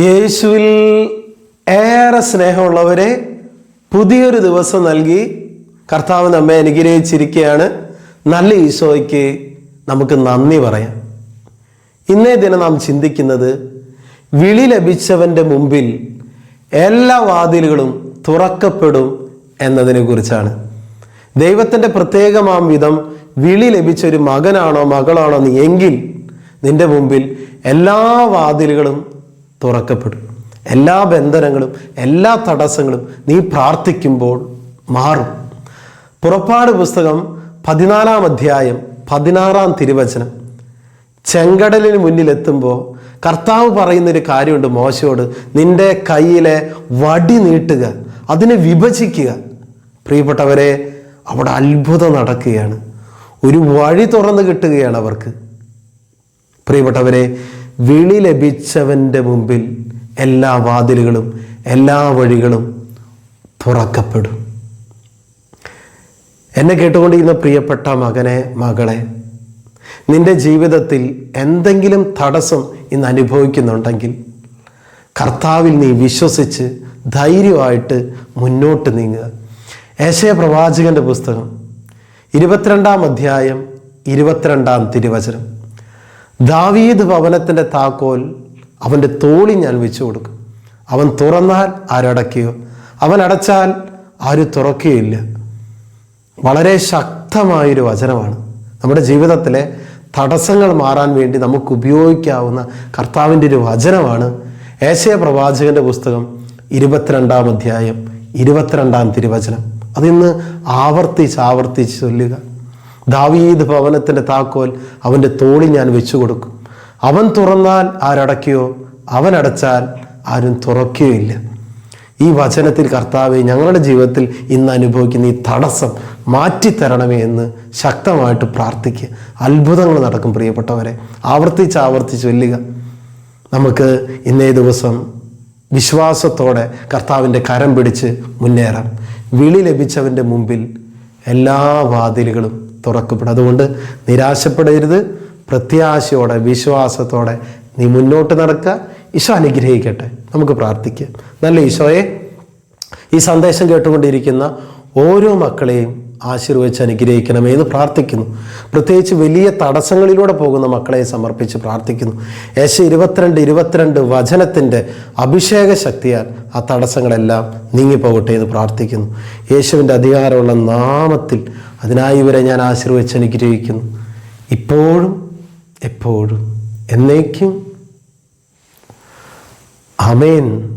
യേശുവിൽ ഏറെ സ്നേഹമുള്ളവരെ പുതിയൊരു ദിവസം നൽകി കർത്താവ് നമ്മെ അനുഗ്രഹിച്ചിരിക്കുകയാണ്. നല്ല ഈശോയ്ക്ക് നമുക്ക് നന്ദി പറയാം. ഇന്നേ ദിനം നാം ചിന്തിക്കുന്നത് വിളി ലഭിച്ചവന്റെ മുമ്പിൽ എല്ലാ വാതിലുകളും തുറക്കപ്പെടും എന്നതിനെ കുറിച്ചാണ്. ദൈവത്തിന്റെ പ്രത്യേകമാം വിധം വിളി ലഭിച്ച ഒരു മകനാണോ മകളാണോ എങ്കിൽ നിന്റെ മുമ്പിൽ എല്ലാ വാതിലുകളും തുറക്കപ്പെടും. എല്ലാ ബന്ധനങ്ങളും എല്ലാ തടസ്സങ്ങളും നീ പ്രാർത്ഥിക്കുമ്പോൾ മാറും. പുറപ്പാട് പുസ്തകം പതിനാലാം അധ്യായം പതിനാറാം തിരുവചനം. ചെങ്കടലിന് മുന്നിലെത്തുമ്പോൾ കർത്താവ് പറയുന്നൊരു കാര്യമുണ്ട് മോശയോട്. നിന്റെ കയ്യിലെ വടി നീട്ടുക അതിനെ വിഭജിക്കുക. പ്രിയപ്പെട്ടവരെ അവിടെ അത്ഭുതം നടക്കുകയാണ്. ഒരു വഴി തുറന്നു കിട്ടുകയാണ് അവർക്ക്. പ്രിയപ്പെട്ടവരെ വിളി ലഭിച്ചവന്റെ മുമ്പിൽ എല്ലാ വാതിലുകളും എല്ലാ വഴികളും തുറക്കപ്പെടും. എന്നെ കേട്ടുകൊണ്ടിരുന്ന പ്രിയപ്പെട്ട മകനെ മകളെ നിന്റെ ജീവിതത്തിൽ എന്തെങ്കിലും തടസ്സം ഇന്ന് അനുഭവിക്കുന്നുണ്ടെങ്കിൽ കർത്താവിൽ നീ വിശ്വസിച്ച് ധൈര്യമായിട്ട് മുന്നോട്ട് നീങ്ങുക. ഏശയ പ്രവാചകന്റെ പുസ്തകം ഇരുപത്തിരണ്ടാം അധ്യായം ഇരുപത്തിരണ്ടാം തിരുവചനം. ദാവീദ് ഭവനത്തിന്റെ താക്കോൽ അവന്റെ തോളി ഞാൻ വെച്ചു കൊടുക്കും. അവൻ തുറന്നാൽ ആരടയ്ക്കുകയോ അവൻ അടച്ചാൽ ആരും തുറക്കുകയില്ല. വളരെ ശക്തമായൊരു വചനമാണ്. നമ്മുടെ ജീവിതത്തിലെ തടസ്സങ്ങൾ മാറാൻ വേണ്ടി നമുക്ക് ഉപയോഗിക്കാവുന്ന കർത്താവിന്റെ ഒരു വചനമാണ് ഏശയ പ്രവാചകന്റെ പുസ്തകം ഇരുപത്തിരണ്ടാം അധ്യായം ഇരുപത്തിരണ്ടാം തിരുവചനം. അതിന്ന് ആവർത്തിച്ച് ആവർത്തിച്ച് ചൊല്ലുക. ദാവീദ് ഭവനത്തിന്റെ താക്കോൽ അവന്റെ തോളി ഞാൻ വെച്ചു കൊടുക്കും. അവൻ തുറന്നാൽ ആരടയ്ക്കുകയോ അവൻ അടച്ചാൽ ആരും തുറക്കുകയില്ല ഈ വചനത്തിൽ കർത്താവെ ഞങ്ങളുടെ ജീവിതത്തിൽ ഇന്ന് അനുഭവിക്കുന്ന ഈ തടസ്സം മാറ്റിത്തരണമേ എന്ന് ശക്തമായിട്ട് പ്രാർത്ഥിക്കുക. അത്ഭുതങ്ങൾ നടക്കും പ്രിയപ്പെട്ടവരെ. ആവർത്തിച്ച് ആവർത്തിച്ച് വെല്ലുക നമുക്ക് ഇന്നേ ദിവസം വിശ്വാസത്തോടെ കർത്താവിന്റെ കരം പിടിച്ച് മുന്നേറാം. വിളി ലഭിച്ചവന്റെ മുമ്പിൽ എല്ലാ വാതിലുകളും തുറക്കപ്പെടും. അതുകൊണ്ട് നിരാശപ്പെടരുത്. പ്രത്യാശയോടെ വിശ്വാസത്തോടെ നീ മുന്നോട്ട് നടക്കുക. ഈശോ അനുഗ്രഹിക്കട്ടെ. നമുക്ക് പ്രാർത്ഥിക്കുക നല്ല ഈശോയെ ഈ സന്ദേശം കേട്ടുകൊണ്ടിരിക്കുന്ന ഓരോ മക്കളെയും ആശീർവദിച്ച് അനുഗ്രഹിക്കണമേ എന്ന് പ്രാർത്ഥിക്കുന്നു. പ്രത്യേകിച്ച് വലിയ തടസ്സങ്ങളിലൂടെ പോകുന്ന മക്കളെ സമർപ്പിച്ച് പ്രാർത്ഥിക്കുന്നു. യേശ ഇരുപത്തിരണ്ട് ഇരുപത്തിരണ്ട് വചനത്തിന്റെ അഭിഷേക ശക്തിയാൽ ആ തടസ്സങ്ങളെല്ലാം നീങ്ങിപ്പോകട്ടെ എന്ന് പ്രാർത്ഥിക്കുന്നു. യേശുവിന്റെ അധികാരമുള്ള നാമത്തിൽ അതിനായി ഇവരെ ഞാൻ ആശീർവദിച്ച് അനുഗ്രഹിക്കുന്നു. ഇപ്പോഴും എപ്പോഴും എന്നേക്കും. അമേൻ